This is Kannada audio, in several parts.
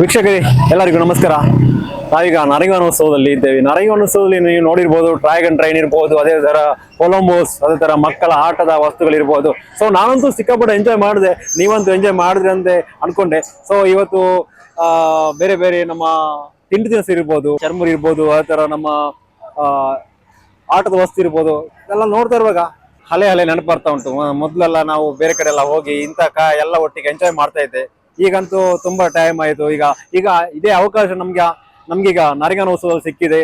ವೀಕ್ಷಕರೇ, ಎಲ್ಲರಿಗೂ ನಮಸ್ಕಾರ. ನಾವೀಗ ನರಗಾನೋತ್ಸವದಲ್ಲಿ ಇದ್ದೇವೆ. ನರಗಾನೋತ್ಸವದಲ್ಲಿ ನೀವು ನೋಡಿರ್ಬೋದು ಡ್ರ್ಯಾಗನ್ ಟ್ರೈನ್ ಇರ್ಬೋದು, ಅದೇ ತರ ಕೊಲಂಬೋಸ್ ಅದೇ ತರ ಮಕ್ಕಳ ಆಟದ ವಸ್ತುಗಳಿರ್ಬೋದು. ಸೊ ನಾನಂತೂ ಸಿಕ್ಕಾಪಟ್ಟೆ ಎಂಜಾಯ್ ಮಾಡಿದೆ. ನೀವಂತೂ ಎಂಜಾಯ್ ಮಾಡಿದ್ರಿ ಅಂತ ಅನ್ಕೊಂಡೆ. ಸೊ ಇವತ್ತು ಬೇರೆ ಬೇರೆ ನಮ್ಮ ತಿಂಡಿ ತಿನಿಸು ಇರ್ಬೋದು, ಚರ್ಮುರಿ ಇರ್ಬೋದು, ಅದೇ ತರ ನಮ್ಮ ಆಟದ ವಸ್ತು ಇರ್ಬೋದು, ಎಲ್ಲ ನೋಡ್ತಾ ಇರುವಾಗ ಹಳೆ ಹಳೆ ನೆನಪು ಬರ್ತಾ ಉಂಟು. ಮೊದ್ಲೆಲ್ಲ ನಾವು ಬೇರೆ ಕಡೆ ಎಲ್ಲ ಹೋಗಿ ಇಂಥ ಕ ಎಲ್ಲ ಒಟ್ಟಿಗೆ ಎಂಜಾಯ್ ಮಾಡ್ತಾ ಇದ್ದೆ. ಈಗಂತೂ ತುಂಬಾ ಟೈಮ್ ಆಯ್ತು. ಈಗ ಈಗ ಇದೇ ಅವಕಾಶ ನಮ್ಗೆ, ನಮ್ಗೀಗ ನಾರಿಗಾನೋತ್ಸವ ಸಿಕ್ಕಿದೆ.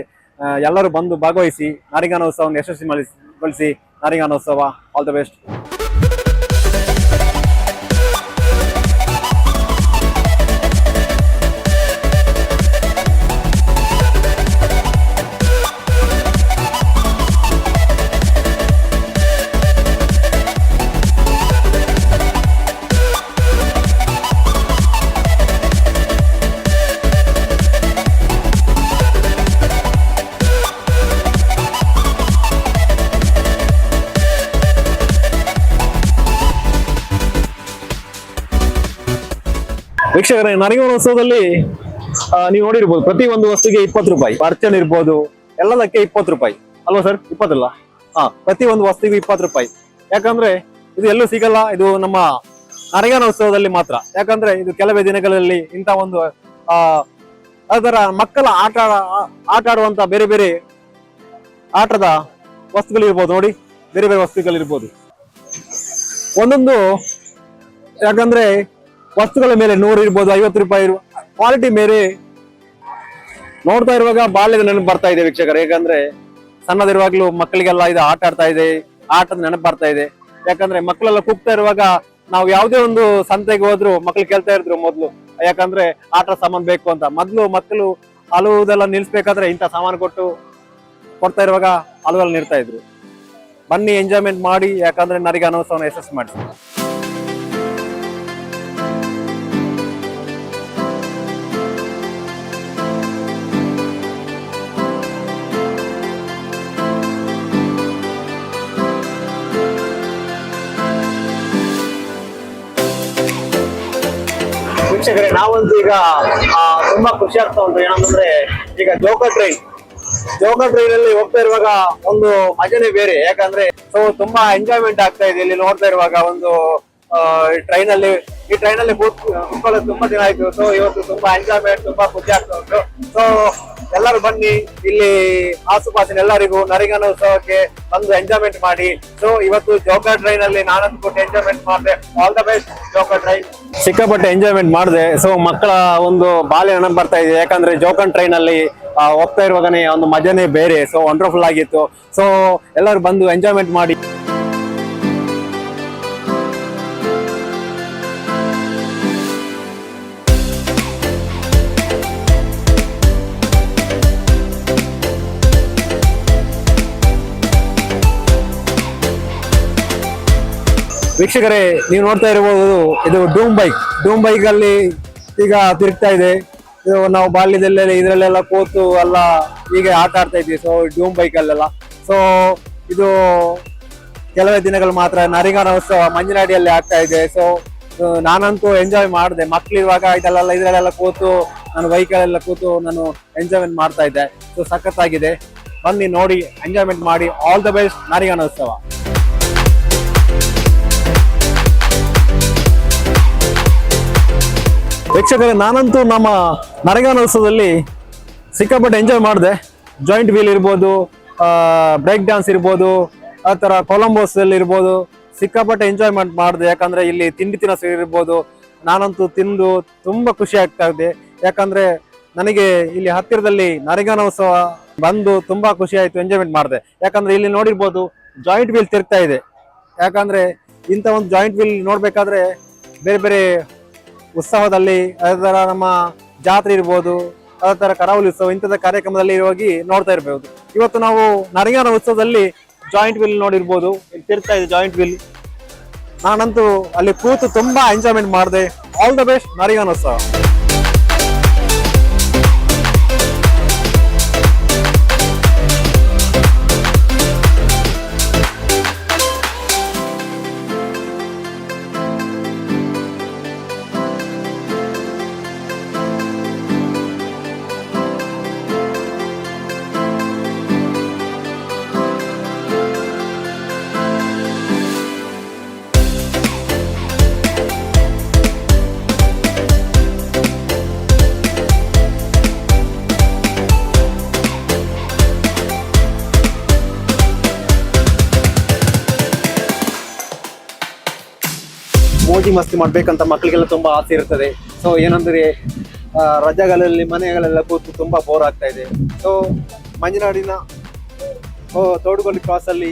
ಎಲ್ಲರೂ ಬಂದು ಭಾಗವಹಿಸಿ ನಾರಿಗಾನೋತ್ಸವವನ್ನು ಯಶಸ್ವಿ ಮಾಡಿಸಿ ನಾರಿಗಾನೋತ್ಸವ ಆಲ್ ದ ಬೆಸ್ಟ್ ವೀಕ್ಷಕರೇ, ನರಗೋತ್ಸವದಲ್ಲಿ ನೀವು ನೋಡಿರ್ಬೋದು, ಪ್ರತಿ ಒಂದು ವಸ್ತುಗೆ ಇಪ್ಪತ್ತು ರೂಪಾಯಿ. ಅರ್ಚನ್ ಇರ್ಬೋದು, ಎಲ್ಲದಕ್ಕೆ ಇಪ್ಪತ್ತು ರೂಪಾಯಿ. ಅಲ್ವಾ ಸರ್? ಇಪ್ಪತ್ತಲ್ಲ? ಹಾ, ಪ್ರತಿ ಒಂದು ವಸ್ತುಗೂ ಇಪ್ಪತ್ತು ರೂಪಾಯಿ. ಯಾಕಂದ್ರೆ, ಇದು ಎಲ್ಲೂ ಸಿಗಲ್ಲ, ಇದು ನಮ್ಮ ನರಗಾನೋತ್ಸವದಲ್ಲಿ ಮಾತ್ರ. ಯಾಕಂದ್ರೆ, ಇದು ಕೆಲವೇ ದಿನಗಳಲ್ಲಿ ಇಂಥ ಒಂದು, ಆ ಅದರ ಮಕ್ಕಳ ಆಟ ಆಟ ಆಡುವಂತ ಬೇರೆ ಬೇರೆ ಆಟದ ವಸ್ತುಗಳಿರ್ಬೋದು ನೋಡಿ. ಬೇರೆ ಬೇರೆ ವಸ್ತುಗಳಿರ್ಬೋದು ಒಂದೊಂದು, ಯಾಕಂದ್ರೆ ವಸ್ತುಗಳ ಮೇಲೆ ನೂರು ಇರ್ಬೋದು, ಐವತ್ತು ರೂಪಾಯಿ ಕ್ವಾಲಿಟಿ ಮೇಲೆ ನೋಡ್ತಾ ಇರುವಾಗ ಬಾಲ್ಯದ ನೆನಪು ಬರ್ತಾ ಇದೆ ವೀಕ್ಷಕರು. ಯಾಕಂದ್ರೆ ಸಣ್ಣದಿರುವಾಗ್ಲೂ ಮಕ್ಕಳಿಗೆಲ್ಲ ಇದು ಆಟ ಆಡ್ತಾ ಇದೆ, ಆಟದ ನೆನಪು ಬರ್ತಾ ಇದೆ. ಯಾಕಂದ್ರೆ ಮಕ್ಕಳೆಲ್ಲ ಕೂಗ್ತಾ ಇರುವಾಗ ನಾವು ಯಾವುದೇ ಒಂದು ಸಂತೆಗೆ ಹೋದ್ರು ಮಕ್ಳು ಕೇಳ್ತಾ ಇದ್ರು ಮೊದ್ಲು, ಯಾಕಂದ್ರೆ ಆಟ ಸಾಮಾನು ಬೇಕು ಅಂತ. ಮೊದ್ಲು ಮಕ್ಕಳು ಅಲುವುದೆಲ್ಲ ನಿಲ್ಸ್ಬೇಕಾದ್ರೆ ಇಂಥ ಸಾಮಾನು ಕೊಟ್ಟು ಕೊಡ್ತಾ ಇರುವಾಗ ಅಲುವಲ್ಲಿ ನೀಡ್ತಾ ಇದ್ರು. ಬನ್ನಿ ಎಂಜಾಯ್ಮೆಂಟ್ ಮಾಡಿ, ಯಾಕಂದ್ರೆ ನರಿಗೆ ಅನವಸರವನ್ನು ಯಶಸ್ಸು ಮಾಡಿಸಿ ವೀಕ್ಷಕರೇ ನಾವಂತೂ ಈಗ ತುಂಬಾ ಖುಷಿ ಆಗ್ತಾ ಉಂಟು. ಏನಂತಂದ್ರೆ, ಈಗ ಜೋಕ ಟ್ರೈನ್. ಜೋಕ ಟ್ರೈನ್ ಅಲ್ಲಿ ಹೋಗ್ತಾ ಇರುವಾಗ ಒಂದು ಮಜನೇ ಬೇರೆ. ಯಾಕಂದ್ರೆ ಸೊ ತುಂಬಾ ಎಂಜಾಯ್ಮೆಂಟ್ ಆಗ್ತಾ ಇದೆ ಇಲ್ಲಿ ನೋಡ್ತಾ ಇರುವಾಗ. ಒಂದು ಟ್ರೈನ್ ಅಲ್ಲಿ ಈ ಟ್ರೈನ್ ಅಲ್ಲಿ ಕೂತ್ ಕೂತ್ಕೊಳ್ಳೋದು ತುಂಬಾ ದಿನ ಆಯ್ತು. ಸೊ ಇವತ್ತು ತುಂಬಾ ಎಂಜಾಯ್ಮೆಂಟ್ ತುಂಬಾ ಖುಷಿ ಆಗ್ತಾ ಉಂಟು. ಸೊ ಎಲ್ಲರೂ ಬನ್ನಿ, ಇಲ್ಲಿ ಆಸುಪಾಸಿನ ಎಲ್ಲರಿಗೂ ನರಿಗನೋತ್ಸವಕ್ಕೆ ಬಂದು ಎಂಜಾಯ್ಮೆಂಟ್ ಮಾಡಿ. ಸೊ ಇವತ್ತು ಜೋಕರ್ ಟ್ರೈನ್ ಅಲ್ಲಿ ನಾನಂತ ಕೊಟ್ಟು ಎಂಜಾಯ್ಮೆಂಟ್ ಮಾಡಿದೆ. All the best joker train ಸಿಕ್ಕಾಪಟ್ಟೆ ಎಂಜಾಯ್ಮೆಂಟ್ ಮಾಡಿದೆ. ಸೊ ಮಕ್ಕಳ ಒಂದು ಬಾಲ್ಯ ನೆನಪು ಬರ್ತಾ ಇದೆ. ಯಾಕಂದ್ರೆ ಜೋಕನ್ ಟ್ರೈನ್ ಅಲ್ಲಿ ಹೋಗ್ತಾ ಇರುವಾಗನೇ ಒಂದು ಮಜಾನೇ ಬೇರೆ. ಸೊ ವಂಡರ್ಫುಲ್ ಆಗಿತ್ತು. ಸೊ ಎಲ್ಲರೂ ಬಂದು ಎಂಜಾಯ್ಮೆಂಟ್ ಮಾಡಿ. ವೀಕ್ಷಕರೇ, ನೀವು ನೋಡ್ತಾ ಇರಬಹುದು, ಇದು ಡೂಮ್ ಬೈಕ್ ಡೂಮ್ ಬೈಕ್ ಅಲ್ಲಿ ಈಗ ತಿರುಗ್ತಾ ಇದೆ. ನಾವು ಬಾಲ್ಯದಲ್ಲೆಲ್ಲ, ಇದರಲ್ಲೆಲ್ಲ ಕೂತು ಎಲ್ಲ ಹೀಗೆ ಆಟ ಆಡ್ತಾ ಇದ್ವಿ. ಸೊ ಡೂಮ್ ಬೈಕ್ ಅಲ್ಲೆಲ್ಲ. ಸೊ ಇದು ಕೆಲವೇ ದಿನಗಳು ಮಾತ್ರ ನರಿಗಾನೋತ್ಸವ ಮಂಜನಾಡಿಯಲ್ಲಿ ಆಗ್ತಾ ಇದೆ. ಸೊ ನಾನಂತೂ ಎಂಜಾಯ್ ಮಾಡಿದೆ. ಮಕ್ಳು ಇವಾಗ ಇದಲ್ಲೆಲ್ಲ ಇದರಲ್ಲೆಲ್ಲ ಕೂತು, ನಾನು ಬೈಕಲ್ಲೆಲ್ಲ ಕೂತು ನಾನು ಎಂಜಾಯ್ಮೆಂಟ್ ಮಾಡ್ತಾ ಇದ್ದೆ. ಸೊ ಸಖತ್ತಾಗಿದೆ. ಬನ್ನಿ ನೋಡಿ ಎಂಜಾಯ್ಮೆಂಟ್ ಮಾಡಿ. ಆಲ್ ದ ಬೆಸ್ಟ್ ನರಿಗಾನೋತ್ಸವ ವೀಕ್ಷಕರೇ, ನಾನಂತೂ ನಮ್ಮ ನರಗಾನೋತ್ಸವದಲ್ಲಿ ಸಿಕ್ಕಾಪಟ್ಟೆ ಎಂಜಾಯ್ ಮಾಡಿದೆ. ಜಾಯಿಂಟ್ ವೀಲ್ ಇರ್ಬೋದು ಬ್ರೇಕ್ ಡ್ಯಾನ್ಸ್ ಇರ್ಬೋದು, ಆ ಥರ ಕೊಲಂಬೋಸ್ ಅಲ್ಲಿ ಇರ್ಬೋದು, ಸಿಕ್ಕಾಪಟ್ಟೆ ಎಂಜಾಯ್ಮೆಂಟ್ ಮಾಡಿದೆ. ಯಾಕಂದರೆ ಇಲ್ಲಿ ತಿಂಡಿ ತಿನಿಸು ಇರ್ಬೋದು. ನಾನಂತೂ ತಿಂದು ತುಂಬ ಖುಷಿ ಆಗ್ತಾ ಇದೆ. ಯಾಕಂದರೆ ನನಗೆ ಇಲ್ಲಿ ಹತ್ತಿರದಲ್ಲಿ ನರಗಾನೋತ್ಸವ ಬಂದು ತುಂಬ ಖುಷಿ ಆಯ್ತು ಎಂಜಾಯ್ಮೆಂಟ್ ಮಾಡಿದೆ. ಯಾಕಂದರೆ ಇಲ್ಲಿ ನೋಡಿರ್ಬೋದು ಜಾಯಿಂಟ್ ವೀಲ್ ತಿರ್ಗ್ತಾ ಇದೆ. ಯಾಕಂದರೆ ಇಂಥ ಒಂದು ಜಾಯಿಂಟ್ ವೀಲ್ ನೋಡಬೇಕಾದ್ರೆ ಬೇರೆ ಬೇರೆ ಉತ್ಸವದಲ್ಲಿ, ಅದೇ ಥರ ನಮ್ಮ ಜಾತ್ರೆ ಇರ್ಬೋದು, ಅದೇ ಥರ ಕರಾವಳಿ ಉತ್ಸವ ಇಂಥದ ಕಾರ್ಯಕ್ರಮದಲ್ಲಿ ಹೋಗಿ ನೋಡ್ತಾ ಇರ್ಬೋದು. ಇವತ್ತು ನಾವು ನರಗಾನ ಉತ್ಸವದಲ್ಲಿ ಜಾಯಿಂಟ್ ವಿಲ್ ನೋಡಿರ್ಬೋದು. ತಿರ್ತಾ ಇದೆ ಜಾಯಿಂಟ್ ವಿಲ್ ನಾನಂತೂ ಅಲ್ಲಿ ಕೂತು ತುಂಬಾ ಎಂಜಾಯ್ಮೆಂಟ್ ಮಾಡಿದೆ. ಆಲ್ ದ ಬೆಸ್ಟ್ ನರಗಾನ ಉತ್ಸವ. ಮೋಜಿ ಮಸ್ತಿ ಮಾಡ್ಬೇಕಂತ ಮಕ್ಕಳಿಗೆಲ್ಲ ತುಂಬಾ ಆಸೆ ಇರ್ತದೆ ಸೊ ಏನಂದ್ರೆ ರಜಾಗಳಲ್ಲಿ ಮನೆಗಳೆಲ್ಲ ಕೂತು ತುಂಬಾ ಬೋರ್ ಆಗ್ತಾ ಇದೆ. ಸೊ ಮಂಜನಾಡಿನ ಓ, ತೋಡುಗೊಲ್ಲಿ ಕ್ರಾಸ್ ಅಲ್ಲಿ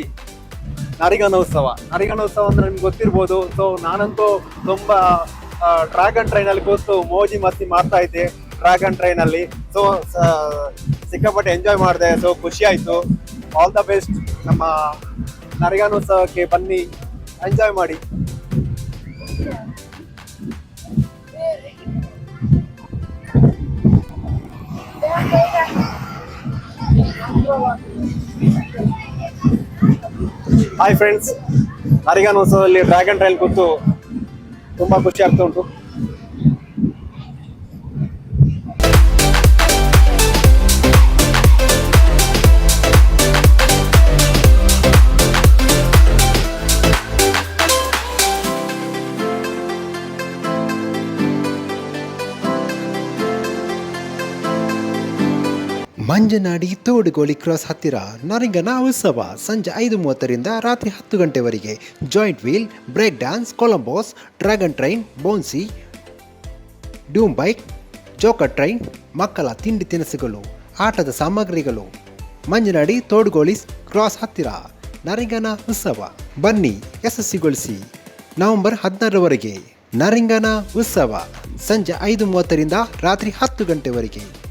ನರಿಗಣೋತ್ಸವ. ಉತ್ಸವ ಅಂದ್ರೆ ನಿಮ್ಗೆ ಗೊತ್ತಿರ್ಬೋದು. ಸೊ ನಾನಂತೂ ತುಂಬಾ ಡ್ರ್ಯಾಗನ್ ಟ್ರೈನ್ ಅಲ್ಲಿ ಕೂತು ಮೋಜಿ ಮಸ್ತಿ ಮಾಡ್ತಾ ಇದ್ದೆ ಡ್ರ್ಯಾಗನ್ ಟ್ರೈನ್ ಅಲ್ಲಿ. ಸೊ ಸಿಕ್ಕಾಪಟ್ಟೆ ಎಂಜಾಯ್ ಮಾಡಿದೆ. ಸೊ ಖುಷಿ ಆಯ್ತು. ಆಲ್ ದ ಬೆಸ್ಟ್ ನಮ್ಮ ನರಗಾನೋತ್ಸವಕ್ಕೆ ಬನ್ನಿ. ಎಂಜಾಯ್ ಮಾಡಿ. ಹಾಯ್ ಫ್ರೆಂಡ್ಸ್ ಅರಿಗಾನ್ ಉತ್ಸವದಲ್ಲಿ ಡ್ರ್ಯಾಗನ್ ಟ್ರೈಲ್ ಕೂತು ತುಂಬಾ ಖುಷಿ ಆಗ್ತಾ ಉಂಟು. ಮಂಜನಾಡಿ ತೋಡುಗೋಳಿ ಕ್ರಾಸ್ ಹತ್ತಿರ. ನರಿಂಗನ ಉತ್ಸವ ಸಂಜೆ ಐದು ಮೂವತ್ತರಿಂದ ರಾತ್ರಿ ಹತ್ತು ಗಂಟೆವರೆಗೆ. Giant wheel break dance Columbus dragon train bouncy Dhoom bike joker train ಮಕ್ಕಳ ತಿಂಡಿ ತಿನಿಸುಗಳು, ಆಟದ ಸಾಮಗ್ರಿಗಳು. ಮಂಜನಾಡಿ ತೋಡುಗೋಳಿ ಕ್ರಾಸ್ ಹತ್ತಿರ. ನರಿಂಗನ ಉತ್ಸವ. ಬನ್ನಿ, ಯಶಸ್ವಿಗೊಳಿಸಿ. ನವೆಂಬರ್ ಹದಿನಾರರವರೆಗೆ ನರಿಂಗನ ಉತ್ಸವ. ಸಂಜೆ ಐದು ಮೂವತ್ತರಿಂದ ರಾತ್ರಿ ಹತ್ತು ಗಂಟೆವರೆಗೆ.